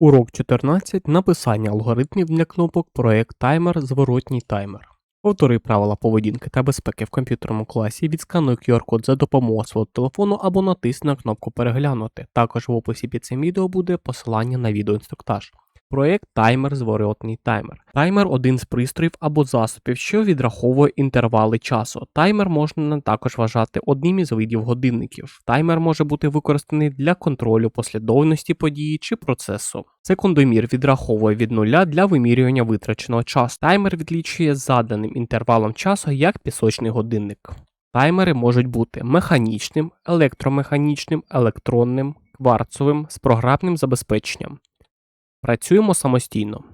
Урок 14. Написання алгоритмів для кнопок проект таймер зворотній таймер. Повтори правила поведінки та безпеки в комп'ютерному класі, відскануй QR-код за допомогою свого телефону або натисни на кнопку переглянути. Також в описі під цим відео буде посилання на відеоінструктаж. Проект таймер зворотній таймер. Таймер один з пристроїв або засобів, що відраховує інтервали часу. Таймер можна також вважати одним із видів годинників. Таймер може бути використаний для контролю послідовності події чи процесу. Секундомір відраховує від нуля для вимірювання витраченого часу. Таймер відлічує заданим інтервалом часу як пісочний годинник. Таймери можуть бути механічним, електромеханічним, електронним, кварцовим з програмним забезпеченням. Працюємо самостійно.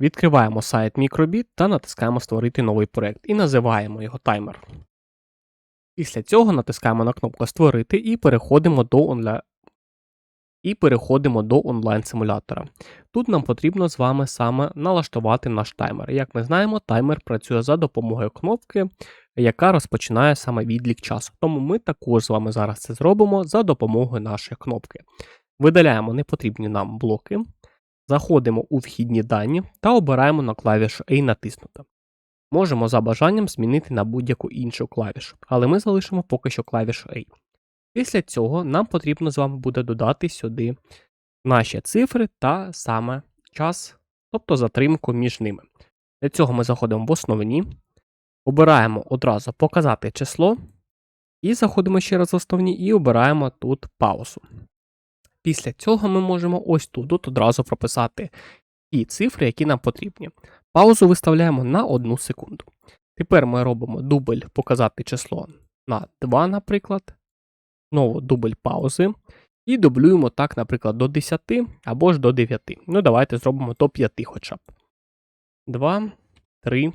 Відкриваємо сайт Microbit та натискаємо Створити новий проект і називаємо його таймер. Після цього натискаємо на кнопку Створити і переходимо до онля... і переходимо до онлайн-симулятора. Тут нам потрібно з вами саме налаштувати наш таймер. Як ми знаємо, таймер працює за допомогою кнопки, яка розпочинає саме відлік часу. Тому ми також з вами зараз це зробимо за допомогою нашої кнопки. Видаляємо непотрібні нам блоки. Заходимо у вхідні дані та обираємо на клавішу A натиснуто. Можемо за бажанням змінити на будь-яку іншу клавішу, але ми залишимо поки що клавішу A. Після цього нам потрібно з вами буде додати сюди наші цифри та саме час, тобто затримку між ними. Для цього ми заходимо в основні, обираємо одразу показати число, і заходимо ще раз в основні і обираємо тут паузу. Після цього ми можемо ось тут от одразу прописати ті цифри, які нам потрібні. Паузу виставляємо на 1 секунду. Тепер ми робимо дубль показати число на 2, наприклад. Знову дубль паузи. І дублюємо так, наприклад, до 10 або ж до 9. Ну, давайте зробимо до 5 хоча б. 2, 3.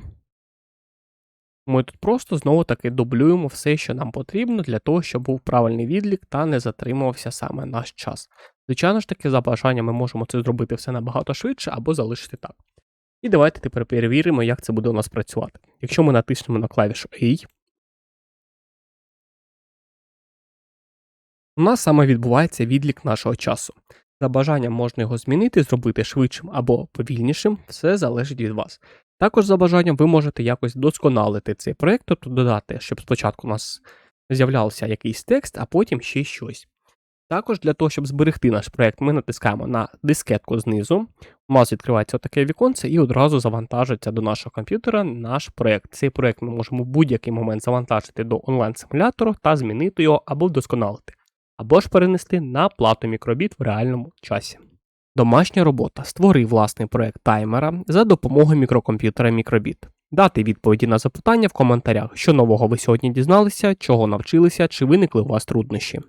Ми тут просто знову таки дублюємо все, що нам потрібно, для того, щоб був правильний відлік та не затримувався саме наш час. Звичайно ж таки, за бажанням ми можемо це зробити все набагато швидше або залишити так. І давайте тепер перевіримо, як це буде у нас працювати. Якщо ми натиснемо на клавішу A, у нас саме відбувається відлік нашого часу. За бажанням можна його змінити, зробити швидшим або повільнішим, все залежить від вас. Також за бажанням ви можете якось досконалити цей проєкт, тобто додати, щоб спочатку у нас з'являвся якийсь текст, а потім ще щось. Також для того, щоб зберегти наш проєкт, ми натискаємо на дискетку знизу. У нас відкривається таке віконце і одразу завантажується до нашого комп'ютера наш проєкт. Цей проєкт ми можемо в будь-який момент завантажити до онлайн-симулятору та змінити його або вдосконалити, або ж перенести на плату мікробіт в реальному часі. Домашня робота. Створи власний проект таймера за допомогою мікрокомп'ютера Мікробіт. Дати відповіді на запитання в коментарях, що нового ви сьогодні дізналися, чого навчилися, чи виникли у вас труднощі.